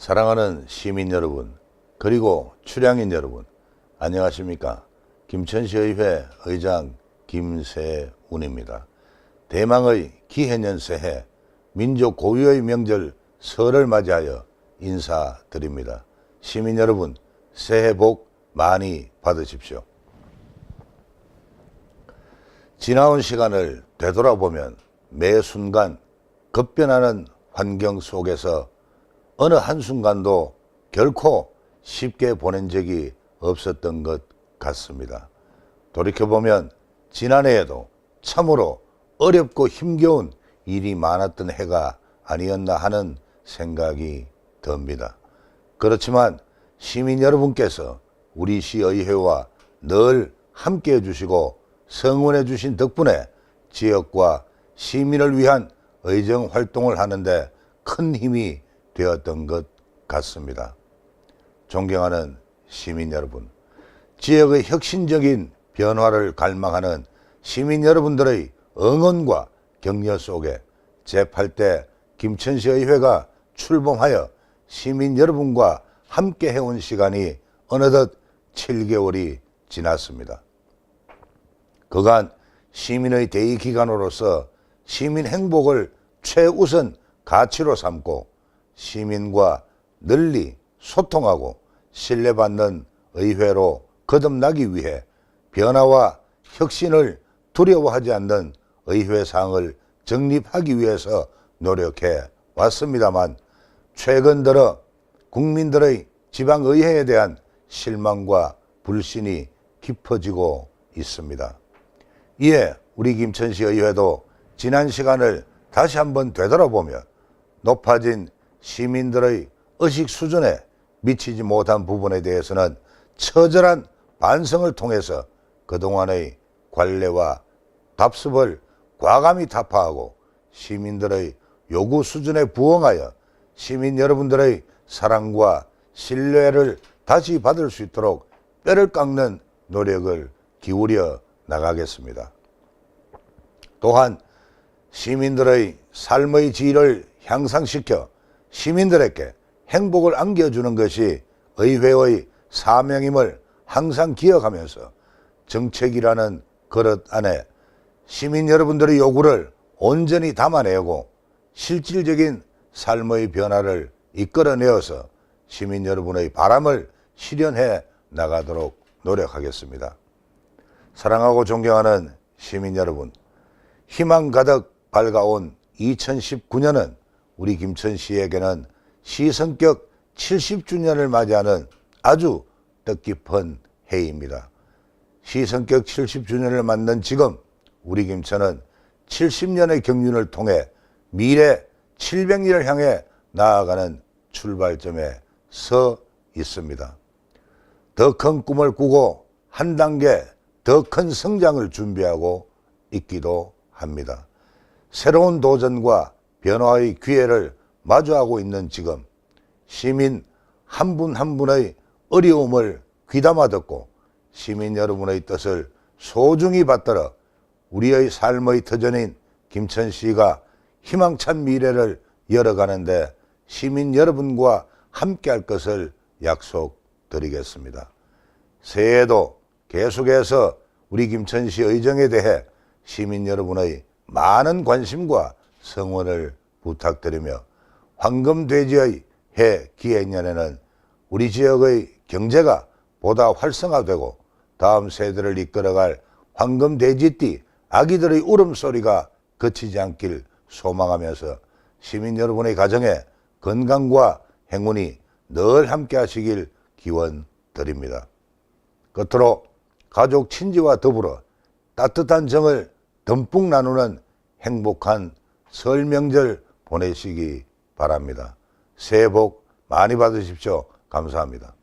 사랑하는 시민 여러분, 그리고 출향인 여러분, 안녕하십니까. 김천시의회 의장 김세운입니다. 대망의 기해년 새해 민족 고유의 명절 설을 맞이하여 인사드립니다. 시민 여러분, 새해 복 많이 받으십시오. 지나온 시간을 되돌아보면 매 순간 급변하는 환경 속에서 어느 한순간도 결코 쉽게 보낸 적이 없었던 것 같습니다. 돌이켜보면 지난해에도 참으로 어렵고 힘겨운 일이 많았던 해가 아니었나 하는 생각이 듭니다. 그렇지만 시민 여러분께서 우리 시의회와 늘 함께 해주시고 성원해 주신 덕분에 지역과 시민을 위한 의정 활동을 하는데 큰 힘이 되었던 것 같습니다. 존경하는 시민 여러분, 지역의 혁신적인 변화를 갈망하는 시민 여러분들의 응원과 격려 속에 제8대 김천시의회가 출범하여 시민 여러분과 함께 해온 시간이 어느덧 7개월이 지났습니다. 그간 시민의 대의 기관으로서 시민 행복을 최우선 가치로 삼고 시민과 널리 소통하고 신뢰받는 의회로 거듭나기 위해 변화와 혁신을 두려워하지 않는 의회상을 정립하기 위해서 노력해 왔습니다만 최근 들어 국민들의 지방의회에 대한 실망과 불신이 깊어지고 있습니다. 이에 우리 김천시 의회도 지난 시간을 다시 한번 되돌아보며 높아진 시민들의 의식 수준에 미치지 못한 부분에 대해서는 처절한 반성을 통해서 그동안의 관례와 답습을 과감히 타파하고 시민들의 요구 수준에 부응하여 시민 여러분들의 사랑과 신뢰를 다시 받을 수 있도록 뼈를 깎는 노력을 기울여 나가겠습니다. 또한 시민들의 삶의 질을 향상시켜 시민들에게 행복을 안겨주는 것이 의회의 사명임을 항상 기억하면서 정책이라는 그릇 안에 시민 여러분들의 요구를 온전히 담아내고 실질적인 삶의 변화를 이끌어내어서 시민 여러분의 바람을 실현해 나가도록 노력하겠습니다. 사랑하고 존경하는 시민 여러분, 희망 가득 밝아온 2019년은 우리 김천 시에게는 시성격 70주년을 맞이하는 아주 뜻깊은 해입니다. 시성격 70주년을 맞는 지금 우리 김천은 70년의 경륜을 통해 미래 700년을 향해 나아가는 출발점에 서 있습니다. 더 큰 꿈을 꾸고 한 단계 더 큰 성장을 준비하고 있기도 합니다. 새로운 도전과 변화의 기회를 마주하고 있는 지금 시민 한분한 분의 어려움을 귀담아 듣고 시민 여러분의 뜻을 소중히 받들어 우리의 삶의 터전인 김천시가 희망찬 미래를 열어가는데 시민 여러분과 함께 할 것을 약속드리겠습니다. 새해에도 계속해서 우리 김천시 의정에 대해 시민 여러분의 많은 관심과 성원을 부탁드리며 황금돼지의 해 기해년에는 우리 지역의 경제가 보다 활성화되고 다음 세대를 이끌어갈 황금돼지띠 아기들의 울음소리가 그치지 않길 소망하면서 시민 여러분의 가정에 건강과 행운이 늘 함께 하시길 기원 드립니다. 끝으로 가족 친지와 더불어 따뜻한 정을 듬뿍 나누는 행복한 설 명절 보내시기 바랍니다. 새해 복 많이 받으십시오. 감사합니다.